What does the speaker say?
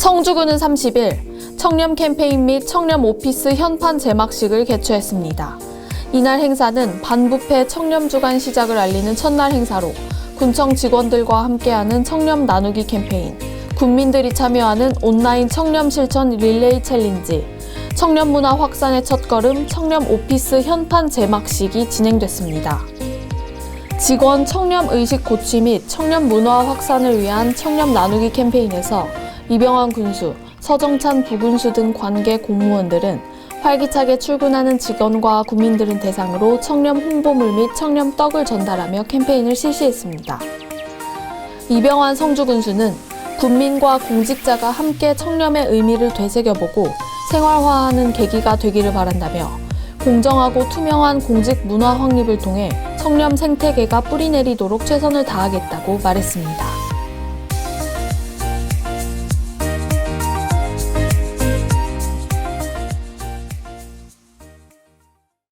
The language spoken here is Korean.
성주구는 30일 청렴 캠페인 및 청렴 오피스 현판 제막식을 개최했습니다. 이날 행사는 반부패 청렴 주간 시작을 알리는 첫날 행사로 군청 직원들과 함께하는 청렴 나누기 캠페인, 군민들이 참여하는 온라인 청렴 실천 릴레이 챌린지, 청렴 문화 확산의 첫걸음 청렴 오피스 현판 제막식이 진행됐습니다. 직원 청렴 의식 고취 및 청렴 문화 확산을 위한 청렴 나누기 캠페인에서 이병환 군수, 서정찬 부군수 등 관계 공무원들은 활기차게 출근하는 직원과 국민들을 대상으로 청렴 홍보물 및 청렴 떡을 전달하며 캠페인을 실시했습니다. 이병환 성주군수는 국민과 공직자가 함께 청렴의 의미를 되새겨보고 생활화하는 계기가 되기를 바란다며 공정하고 투명한 공직 문화 확립을 통해 청렴 생태계가 뿌리내리도록 최선을 다하겠다고 말했습니다.